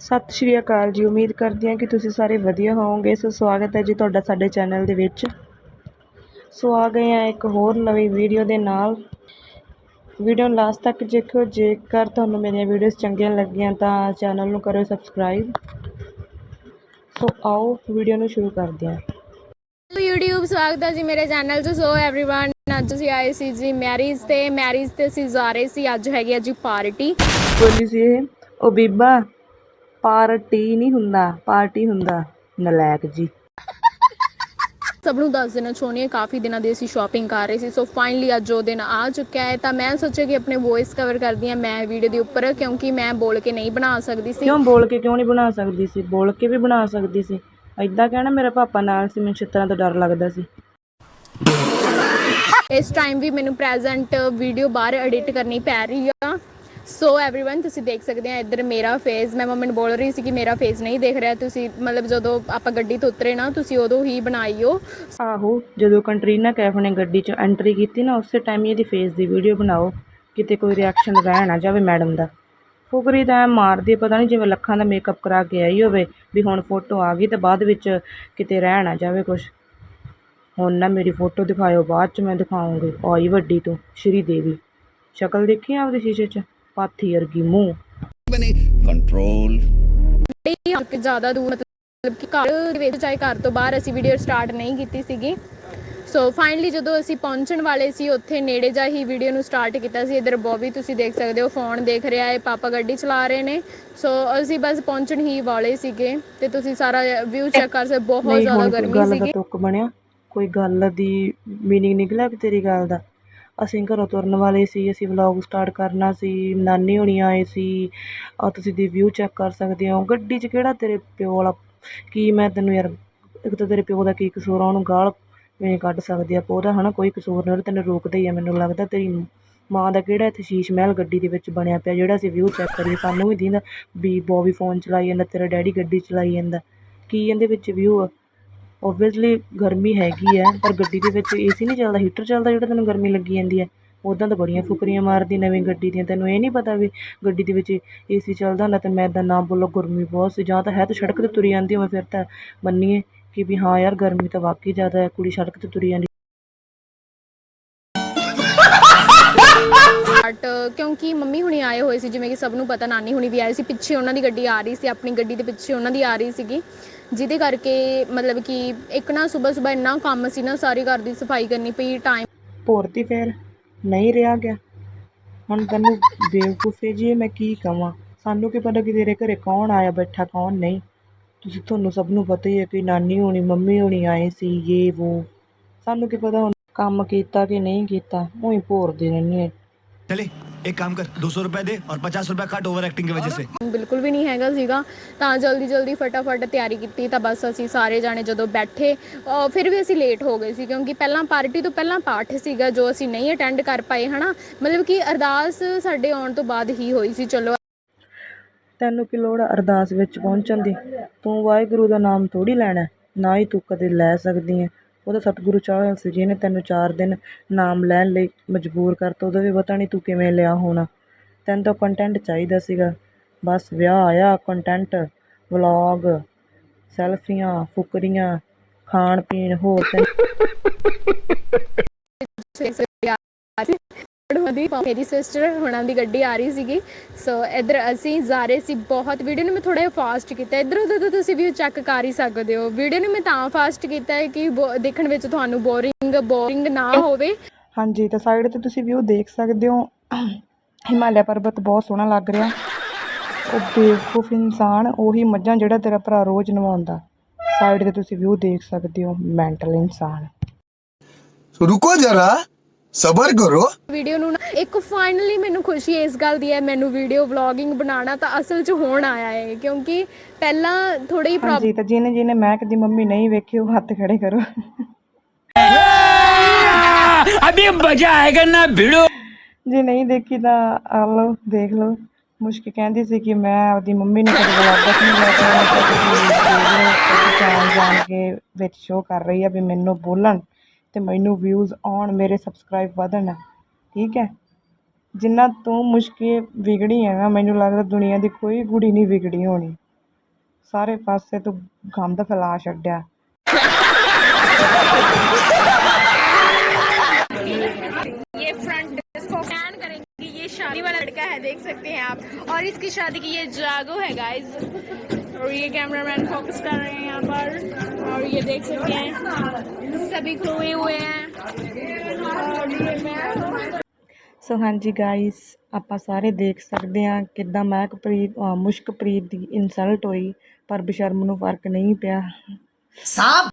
ਸਤਿ ਸ਼੍ਰੀ ਅਕਾਲ ਜੀ ਉਮੀਦ ਕਰਦੀ ਹਾਂ ਕਿ ਤੁਸੀਂ ਸਾਰੇ ਵਧੀਆ ਹੋਵੋਗੇ ਸੋ ਸਵਾਗਤ ਹੈ ਜੀ ਤੁਹਾਡਾ ਸਾਡੇ ਚੈਨਲ ਦੇ ਵਿੱਚ ਸੋ ਆ ਗਏ ਹਾਂ ਇੱਕ ਹੋਰ ਨਵੀਂ ਵੀਡੀਓ ਦੇ ਨਾਲ ਵੀਡੀਓ ਨੂੰ ਲਾਸਟ ਤੱਕ ਦੇਖਿਓ ਜੇਕਰ ਤੁਹਾਨੂੰ ਮੇਰੀਆਂ ਵੀਡੀਓਜ਼ ਚੰਗੀਆਂ ਲੱਗੀਆਂ ਤਾਂ ਚੈਨਲ ਨੂੰ ਕਰੋ ਸਬਸਕ੍ਰਾਈਬ ਸੋ ਆਓ ਵੀਡੀਓ ਨੂੰ ਸ਼ੁਰੂ ਕਰਦੇ ਹਾਂ ਹੈਲੋ YouTube ਸਵਾਗਤ ਹੈ ਜੀ ਮੇਰੇ ਚੈਨਲ 'ਚ ਸੋ एवरीवन ਅੱਜ ਅਸੀਂ ਆਏ ਸੀ ਜੀ ਮੈਰਿਜ ਤੇ ਮੈਰਿਜ ਤੇ ਅਸੀਂ ਜਾ ਰਹੇ ਸੀ ਅੱਜ ਹੈਗੀ ਆ ਜੀ ਪਾਰਟੀ ਬੋਲੀ ਸੀ ਇਹ ਉਹ ਬੀਬਾ ਪਾਰਟੀ ਨਹੀਂ ਹੁੰਦਾ ਪਾਰਟੀ ਹੁੰਦਾ। ਨਲਾਇਕ ਜੀ। ਸਭ ਨੂੰ ਦੱਸ ਦੇਣਾ ਚਾਹੁੰਦੀ ਹਾਂ ਕਾਫੀ ਦਿਨਾਂ ਦੀ ਅਸੀਂ ਸ਼ਾਪਿੰਗ ਕਰ ਰਹੇ ਸੀ। ਸੋ ਫਾਈਨਲੀ ਅੱਜ ਉਹ ਦਿਨ ਆ ਚੁੱਕਿਆ ਹੈ। ਤਾਂ ਮੈਂ ਸੋਚਿਆ ਕਿ ਆਪਣੇ ਵੌਇਸ ਕਵਰ ਕਰਦੀ ਹਾਂ ਮੈਂ ਵੀਡੀਓ ਦੇ ਉੱਪਰ ਕਿਉਂਕਿ ਮੈਂ ਬੋਲ ਕੇ ਨਹੀਂ ਬਣਾ ਸਕਦੀ ਸੀ। ਕਿਉਂ ਬੋਲ ਕੇ ਕਿਉਂ ਨਹੀਂ ਬਣਾ ਸਕਦੀ ਸੀ? ਬੋਲ ਕੇ ਵੀ ਬਣਾ ਸਕਦੀ ਸੀ। ਐਦਾਂ ਕਹਿਣਾ ਮੇਰਾ ਪਾਪਾ ਨਾਲ ਸੀ ਮੈਨੂੰ ਛਿੱਤਰਾਂ ਤੋਂ ਡਰ ਲੱਗਦਾ ਸੀ। ਇਸ ਟਾਈਮ ਵੀ ਮੈਨੂੰ ਪ੍ਰੈਜ਼ੈਂਟ ਵੀਡੀਓ ਬਾਹਰ ਐਡਿਟ ਕਰਨੀ ਪੈ ਰਹੀ ਆ। ਸੋ एवरीवन ਤੁਸੀਂ ਦੇਖ ਸਕਦੇ ਆ ਇੱਧਰ ਮੇਰਾ ਫੇਸ ਮੈਂ ਮੰਮੀ ਨੂੰ ਬੋਲ ਰਹੀ ਸੀ ਕਿ ਮੇਰਾ ਫੇਸ ਨਹੀਂ ਦੇਖ ਰਿਹਾ ਤੁਸੀਂ ਮਤਲਬ ਜਦੋਂ ਆਪਾਂ ਗੱਡੀ ਤੋਂ ਉਤਰੇ ਨਾ ਤੁਸੀਂ ਉਦੋਂ ਹੀ ਬਣਾਈਓ ਆਹੋ ਜਦੋਂ ਕੰਟਰੀਨਾ ਕੈਫ ਨੇ ਗੱਡੀ 'ਚ ਐਂਟਰੀ ਕੀਤੀ ਨਾ ਉਸੇ ਟਾਈਮ ਹੀ ਇਹਦੀ ਫੇਸ ਦੀ ਵੀਡੀਓ ਬਣਾਓ ਕਿਤੇ ਕੋਈ ਰਿਐਕਸ਼ਨ ਰਹਿ ਨਾ ਜਾਵੇ ਮੈਡਮ ਦਾ ਫੁਕਰੀ ਤਾਂ ਐਂ ਮਾਰਦੀ ਆ, ਪਤਾ ਨਹੀਂ ਜਿਵੇਂ ਲੱਖਾਂ ਦਾ ਮੇਕਅਪ ਕਰਾ ਕੇ ਆਈ ਹੋਵੇ ਵੀ ਹੁਣ ਫੋਟੋ ਆ ਗਈ ਤੇ ਬਾਅਦ ਵਿੱਚ ਕਿਤੇ ਰਹਿ ਨਾ ਜਾਵੇ ਕੁਛ ਹੁਣ ਨਾ ਮੇਰੀ ਫੋਟੋ ਦਿਖਾਇਓ ਬਾਅਦ 'ਚ ਮੈਂ ਦਿਖਾਉਂਗੀ ਆਈ ਵੱਡੀ ਤੋਂ ਸ਼੍ਰੀ ਦੇਵੀ ਸ਼ਕਲ ਦੇਖੀ ਆਪਦੇ ਸ਼ੀਸ਼ੇ 'ਚ ਪਾਥੀ ਵਰਗੀ ਮੂੰਹ। control ਨਹੀਂ ਕਿ ਜ਼ਿਆਦਾ ਦੂਰ ਮਤਲਬ ਕਿ ਘਰ ਦੇ ਵਿੱਚ ਚਾਹੇ ਘਰ ਤੋਂ ਬਾਹਰ ਅਸੀਂ ਵੀਡੀਓ ਸਟਾਰਟ ਨਹੀਂ ਕੀਤੀ ਸੀਗੀ। ਸੋ ਫਾਈਨਲੀ ਜਦੋਂ ਅਸੀਂ ਪਹੁੰਚਣ ਵਾਲੇ ਸੀ ਉੱਥੇ ਨੇੜੇ ਜਾ ਹੀ ਵੀਡੀਓ ਨੂੰ ਸਟਾਰਟ ਕੀਤਾ ਸੀ। ਇਧਰ ਬੋਬੀ ਤੁਸੀਂ ਦੇਖ ਸਕਦੇ ਹੋ ਫੋਨ ਦੇਖ ਰਿਹਾ ਹੈ ਪਾਪਾ ਗੱਡੀ ਚਲਾ ਰਹੇ ਨੇ। ਸੋ ਅਸੀਂ ਬਸ ਪਹੁੰਚਣ ਹੀ ਵਾਲੇ ਸੀਗੇ ਤੇ ਤੁਸੀਂ ਸਾਰਾ ਵਿਊ ਚੈੱਕ ਕਰ ਸਕਦੇ ਬਹੁਤ ਜ਼ਿਆਦਾ ਗਰਮੀ ਗੱਲ ਦਾ ਸੀਗੀ। ਤੁੱਕ ਬਣਿਆ। ਕੋਈ ਗੱਲ ਦੀ ਮੀਨਿੰਗ ਨਿਕਲਿਆ ਕਿ ਤੇਰੀ ਗੱਲ ਦਾ? ਅਸੀਂ ਘਰੋਂ ਤੁਰਨ ਵਾਲੇ ਸੀ, ਅਸੀਂ ਵਲੋਗ ਸਟਾਰਟ ਕਰਨਾ ਸੀ, ਨਾਨੀ ਹੋਣੀ ਆਏ ਸੀ ਆ ਤੁਸੀਂ ਦੀ ਵਿਊ ਚੈੱਕ ਕਰ ਸਕਦੇ ਹੋ। ਗੱਡੀ 'ਚ ਕਿਹੜਾ ਤੇਰੇ ਪਿਓ ਵਾਲਾ, ਕੀ ਮੈਂ ਤੈਨੂੰ ਯਾਰ, ਇੱਕ ਤਾਂ ਤੇਰੇ ਪਿਓ ਦਾ ਕੀ ਕਸੂਰ ਆ, ਉਹਨੂੰ ਗਾਲ ਵੀ ਕੱਢ ਸਕਦੇ ਆ ਉਹਦਾ ਹਨਾ ਕੋਈ ਕਸੂਰ ਨਹੀਂ ਉਹਦਾ ਤੈਨੂੰ ਰੋਕਦਾ ਹੀ ਆ ਮੈਨੂੰ ਲੱਗਦਾ, ਤੇਰੀ ਮਾਂ ਦਾ ਕਿਹੜਾ ਇੱਥੇ ਸ਼ੀਸ਼ ਮਹਿਲ ਗੱਡੀ ਦੇ ਵਿੱਚ ਬਣਿਆ ਪਿਆ, ਜਿਹੜਾ ਅਸੀਂ ਵਿਊ ਚੈੱਕ ਕਰੀਏ, ਸਾਨੂੰ ਵੀ ਦੀਂਦਾ ਵੀ ਬੋਬੀ ਫੋਨ ਚਲਾਈ ਜਾਂਦਾ, ਤੇਰਾ ਡੈਡੀ ਗੱਡੀ ਚਲਾਈ ਜਾਂਦਾ, ਕੀ ਇਹਦੇ ਵਿੱਚ ਵਿਊ ਆ? ਓਬਵੀਅਸਲੀ ਗਰਮੀ ਹੈਗੀ ਹੈ, ਪਰ ਗੱਡੀ ਦੇ ਵਿੱਚ ਏਸੀ ਨਹੀਂ ਚੱਲਦਾ ਹੀਟਰ ਚੱਲਦਾ ਜਿਹੜਾ ਤੈਨੂੰ ਗਰਮੀ ਲੱਗੀ ਜਾਂਦੀ ਹੈ। ਉੱਦਾਂ ਤਾਂ ਬੜੀਆਂ ਫੁਕਰੀਆਂ ਮਾਰਦੀ ਨਵੀਂ ਗੱਡੀ ਦੀਆਂ, ਤੈਨੂੰ ਇਹ ਨਹੀਂ ਪਤਾ ਵੀ ਗੱਡੀ ਦੇ ਵਿੱਚ ਏਸੀ ਚੱਲਦਾ ਹੁੰਦਾ, ਤੇ ਮੈਂ ਇੱਦਾਂ ਨਾ ਬੋਲੋ ਗਰਮੀ ਬਹੁਤ ਸੀ। ਜਾਂ ਤਾਂ ਹੈ ਤਾਂ ਸੜਕ 'ਤੇ ਤੁਰੀ ਜਾਂਦੀ ਹੋਵੇ, ਫਿਰ ਤਾਂ ਮੰਨੀਏ ਕਿ ਵੀ ਹਾਂ ਯਾਰ, ਗਰਮੀ ਤਾਂ ਵਾਕਈ ਜ਼ਿਆਦਾ ਹੈ, ਕੁੜੀ ਸੜਕ 'ਤੇ ਤੁਰੀ ਜਾਂਦੀ। ਬਟ ਕਿਉਂਕਿ ਮੰਮੀ ਹੁਣੀ ਆਏ ਹੋਏ ਸੀ, ਜਿਵੇਂ ਕਿ ਸਭ ਨੂੰ ਪਤਾ, ਨਾਨੀ ਹੁਣੀ ਵੀ ਆਏ ਸੀ, ਪਿੱਛੇ ਉਹਨਾਂ ਦੀ ਗੱਡੀ ਆ ਰਹੀ ਸੀ, ਆਪਣੀ ਗੱਡੀ ਦੇ ਪਿੱਛੇ ਉਹਨਾਂ ਦੀ ਆ ਰਹੀ ਸੀਗੀ। ਜਿਹਦੇ ਕਰਕੇ ਮਤਲਬ ਕਿ ਇੱਕ ਨਾ ਸਵੇਰ ਸਵੇਰ ਇੰਨਾ ਕੰਮ ਸੀ ਨਾ ਸਾਰੀ ਘਰ ਦੀ ਸਫ਼ਾਈ ਕਰਨੀ ਪਈ ਟਾਈਮ ਭੋਰਤੀ ਫੇਰ ਨਹੀਂ ਰਿਹਾ ਗਿਆ। ਹੁਣ ਤੈਨੂੰ ਬੇਵਕੂਫੇ ਜੀ ਮੈਂ ਕੀ ਕਵਾਂ? ਸਾਨੂੰ ਕੀ ਪਤਾ ਕਿ ਤੇਰੇ ਘਰੇ ਕੌਣ ਆਇਆ ਬੈਠਾ ਕੌਣ ਨਹੀਂ? ਤੁਸੀਂ ਤੁਹਾਨੂੰ ਸਭ ਨੂੰ ਪਤਾ ਹੀ ਹੈ ਕਿ ਨਾਨੀ ਹੋਣੀ ਮੰਮੀ ਹੋਣੀ ਆਏ ਸੀ ਇਹ ਉਹ ਸਾਨੂੰ ਕੀ ਪਤਾ ਹੁਣ ਕੰਮ ਕੀਤਾ ਕਿ ਨਹੀਂ ਕੀਤਾ ਉਹੀ ਭੋਰਦੇ ਰਹਿੰਦੇ चले एक काम कर दो सौ रुपए दे और पचास रुपए काट ओवर एक्टिंग की वजह से ਬਿਲਕੁਲ ਵੀ ਨਹੀਂ ਹੈਗਾ ਸੀਗਾ ਤਾਂ ਜਲਦੀ ਜਲਦੀ ਫਟਾਫਟ ਤਿਆਰੀ ਕੀਤੀ ਤਾਂ ਬਸ ਅਸੀਂ ਸਾਰੇ ਜਾਣੇ ਜਦੋਂ ਬੈਠੇ ਅਹ ਫਿਰ ਵੀ ਅਸੀਂ ਲੇਟ ਹੋ ਗਏ ਸੀ ਕਿਉਂਕਿ ਪਹਿਲਾਂ ਪਾਰਟੀ ਤੋਂ ਪਹਿਲਾਂ ਪਾਠ ਸੀਗਾ ਜੋ ਅਸੀਂ ਨਹੀਂ ਅਟੈਂਡ ਕਰ ਪਾਏ ਹਨਾ ਮਤਲਬ ਕਿ ਅਰਦਾਸ ਸਾਡੇ ਆਉਣ ਤੋਂ ਬਾਅਦ ਹੀ ਹੋਈ ਸੀ ਚਲੋ ਤੈਨੂੰ ਕੀ ਲੋੜ ਆ ਅਰਦਾਸ ਵਿੱਚ ਪਹੁੰਚਣ ਦੀ ਤੂੰ ਵਾਹਿਗੁਰੂ ਦਾ ਨਾਮ ਥੋੜੀ ਲੈਣਾ ਹੈ, ਨਾ ਹੀ ਤੂੰ ਕਦੇ ਲੈ ਸਕਦੀ ਹੈ ਉਹਦਾ ਸਤਿਗੁਰੂ ਚਾਹਿਆ ਸੀ ਜਿਹਨੇ ਤੈਨੂੰ ਚਾਰ ਦਿਨ ਨਾਮ ਲੈਣ ਲਈ ਮਜਬੂਰ ਕਰਤਾ ਉਹਦਾ ਵੀ ਪਤਾ ਨਹੀਂ ਤੂੰ ਕਿਵੇਂ ਲਿਆ ਹੋਣਾ। ਤੈਨੂੰ ਤਾਂ ਕੰਟੈਂਟ ਚਾਹੀਦਾ ਸੀਗਾ। ਬਸ ਵਿਆਹ ਆਇਆ ਕੰਟੈਂਟ ਵਲੌਗ ਸੈਲਫੀਆਂ ਫੁਕਰੀਆਂ ਖਾਣ ਪੀਣ ਹੋਰ ਤੈਨੂੰ ਉਹਨਾਂ ਦੀ ਮੇਰੀ ਸਿਸਟਰ ਹੁਣਾਂ ਦੀ ਗੱਡੀ ਆ ਰਹੀ ਸੀਗੀ। ਸੋ ਇਧਰ ਅਸੀਂ ਜਾ ਰਹੇ ਸੀ ਬਹੁਤ ਵੀਡੀਓ ਨੂੰ ਮੈਂ ਥੋੜਾ ਜਿਹਾ ਫਾਸਟ ਕੀਤਾ। ਇਧਰ ਉਧਰ ਤੁਸੀਂ ਵੀ ਚੈੱਕ ਕਰ ਹੀ ਸਕਦੇ ਹੋ। ਵੀਡੀਓ ਨੂੰ ਮੈਂ ਤਾਂ ਫਾਸਟ ਕੀਤਾ ਹੈ ਕਿ ਦੇਖਣ ਵਿੱਚ ਤੁਹਾਨੂੰ ਬੋਰਿੰਗ ਬੋਰਿੰਗ ਨਾ ਹੋਵੇ। ਹਾਂਜੀ ਤਾਂ ਸਾਈਡ ਤੇ ਤੁਸੀਂ ਵਿਊ ਦੇਖ ਸਕਦੇ ਹੋ। ਹਿਮਾਲਿਆ ਪਰਬਤ ਬਹੁਤ ਸੋਹਣਾ ਲੱਗ ਰਿਹਾ। ਉਹ ਬੇਵਕੂਫ ਇਨਸਾਨ ਉਹੀ ਮੱਝਾਂ ਜਿਹੜਾ ਤੇਰਾ ਭਰਾ ਰੋਜ਼ ਨਵਾਉਂਦਾ। ਸਾਈਡ ਤੇ ਤੁਸੀਂ ਵਿਊ ਦੇਖ ਸਕਦੇ ਹੋ ਮੈਂਟਲ ਇਨਸਾਨ। ਰੁਕੋ ਜਰਾ। ਸਬਰ ਕਰੋ। ਵੀਡੀਓ ਨੂੰ ਨਾ ਇੱਕ ਫਾਈਨਲੀ ਮੈਨੂੰ ਖੁਸ਼ੀ ਇਸ ਗੱਲ ਦੀ ਹੈ ਮੈਨੂੰ ਵੀਡੀਓ ਵਲੌਗਿੰਗ ਬਣਾਉਣਾ ਤਾਂ ਅਸਲ 'ਚ ਹੋਣ ਆਇਆ ਹੈ ਕਿਉਂਕਿ ਪਹਿਲਾਂ ਥੋੜੀ ਹੀ ਪ੍ਰੋਬਲਮ ਹਾਂਜੀ ਤਾਂ ਜਿਹਨੇ ਜਿਹਨੇ ਮੈਂ ਕਦੀ ਮੰਮੀ ਨਹੀਂ ਵੇਖੀ ਉਹ ਹੱਥ ਖੜੇ ਕਰੋ। ਅਬੇ ਮਜ਼ਾ ਆਏਗਾ ਨਾ ਭਿੜੋ। ਜੇ ਨਹੀਂ ਦੇਖੀ ਤਾਂ ਆ ਲਓ ਦੇਖ ਲਓ। ਮੁਸ਼ਕ ਕਹਿੰਦੀ ਸੀ ਕਿ ਮੈਂ ਆਪਦੀ ਮੰਮੀ ਨੂੰ ਕਦੇ ਬੁਲਾਉਂਦਾ ਸੀ ਮੈਂ ਤਾਂ ਜਾਣ ਜਾਣ ਕੇ ਵਿੱਚ ਸ਼ੋਅ ਕਰ ਰਹੀ ਆ ਵੀ ਮੈਨੂੰ ਬੋਲਣ। ਤੇ ਮੈਨੂੰ ਵਿਊਜ਼ ਆਉਣ ਮੇਰੇ ਸਬਸਕ੍ਰਾਈਬ ਵਧਣ ਠੀਕ ਹੈ ਜਿੰਨਾ ਤੂੰ ਮੁਸ਼ਕੇ ਵਿਗੜੀ ਹੈ ਨਾ ਮੈਨੂੰ ਲੱਗਦਾ ਦੁਨੀਆ ਦੀ ਕੋਈ ਕੁੜੀ ਨਹੀਂ ਵਿਗੜੀ ਹੋਣੀ ਸਾਰੇ ਪਾਸੇ ਤੂੰ ਗੰਦ ਫੈਲਾ ਛੱਡਿਆ ये फ्रंट इसको स्कैन करेंगे ये शादी वाला लड़का है देख सकते हैं आप और इसकी शादी की ये जागो है गाइस और ये कैमरामैन फोकस कर रहे हैं यहाँ पर और ये देख सकते हैं सभी खोए हुए हैं और ये मैं हूँ। ਸੋ ਹਾਂਜੀ ਗਾਇਸ ਆਪਾਂ ਸਾਰੇ ਦੇਖ ਸਕਦੇ ਹਾਂ ਕਿੱਦਾਂ ਮਹਿਕਪ੍ਰੀਤ ਅਹ ਮੁਸ਼ਕਪ੍ਰੀਤ ਦੀ ਇਨਸਲਟ ਹੋਈ ਪਰ ਬਸ਼ਰਮ ਨੂੰ ਫਰਕ ਨਹੀਂ ਪਿਆ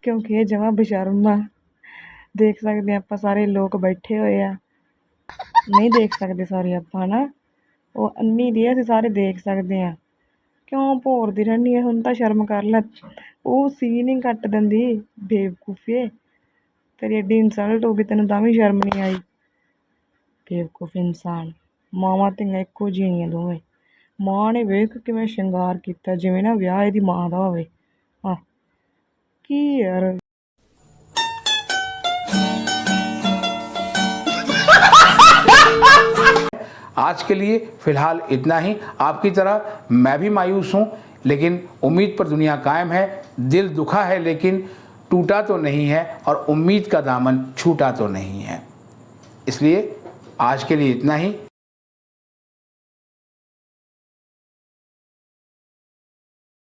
ਕਿਉਂਕਿ ਇਹ ਜਮਾ ਬਸ਼ਰਮ ਆ ਦੇਖ ਸਕਦੇ ਹਾਂ ਆਪਾਂ ਸਾਰੇ ਲੋਕ ਬੈਠੇ ਹੋਏ ਆ ਨਹੀਂ ਦੇਖ ਸਕਦੇ ਸਾਰੇ ਆਪਾਂ ਨਾ ਉਹ ਅੰਨੀ ਦੀ ਆ, ਅਸੀਂ ਸਾਰੇ ਦੇਖ ਸਕਦੇ ਆ ਕਿਉਂ ਭੋਰਦੀ ਰਹਿੰਦੀ ਹੈ ਹੁਣ ਤਾਂ ਸ਼ਰਮ ਕਰ ਲੈ। ਉਹ ਸੀ ਨਹੀਂ ਕੱਟ ਦਿੰਦੀ ਬੇਵਕੂਫੇ ਤੇਰੀ ਐਡੀ ਇਨਸਲਟ ਹੋ ਗਈ, ਤੈਨੂੰ ਤਾਂ ਵੀ ਸ਼ਰਮ ਨਹੀਂ ਆਈ। ਬੇਵਕੂਫ ਇਨਸਾਨ। ਮਾਵਾਂ ਧੀਆਂ ਇੱਕੋ ਜਿਹੀਆਂ ਦੋਵੇਂ। ਮਾਂ ਨੇ ਵੇਖ ਕਿਵੇਂ ਸ਼ਿੰਗਾਰ ਕੀਤਾ, ਜਿਵੇਂ ਨਾ ਵਿਆਹ ਇਹਦੀ ਮਾਂ ਦਾ ਹੋਵੇ। ਆ ਕੀ ਯਾਰ। आज के लिए फ़िलहाल इतना ही। आपकी तरह मैं भी मायूस हूँ, लेकिन उम्मीद पर दुनिया कायम है। दिल दुखा है, लेकिन टूटा तो नहीं है और उम्मीद का दामन छूटा तो नहीं है। इसलिए आज के लिए इतना ही।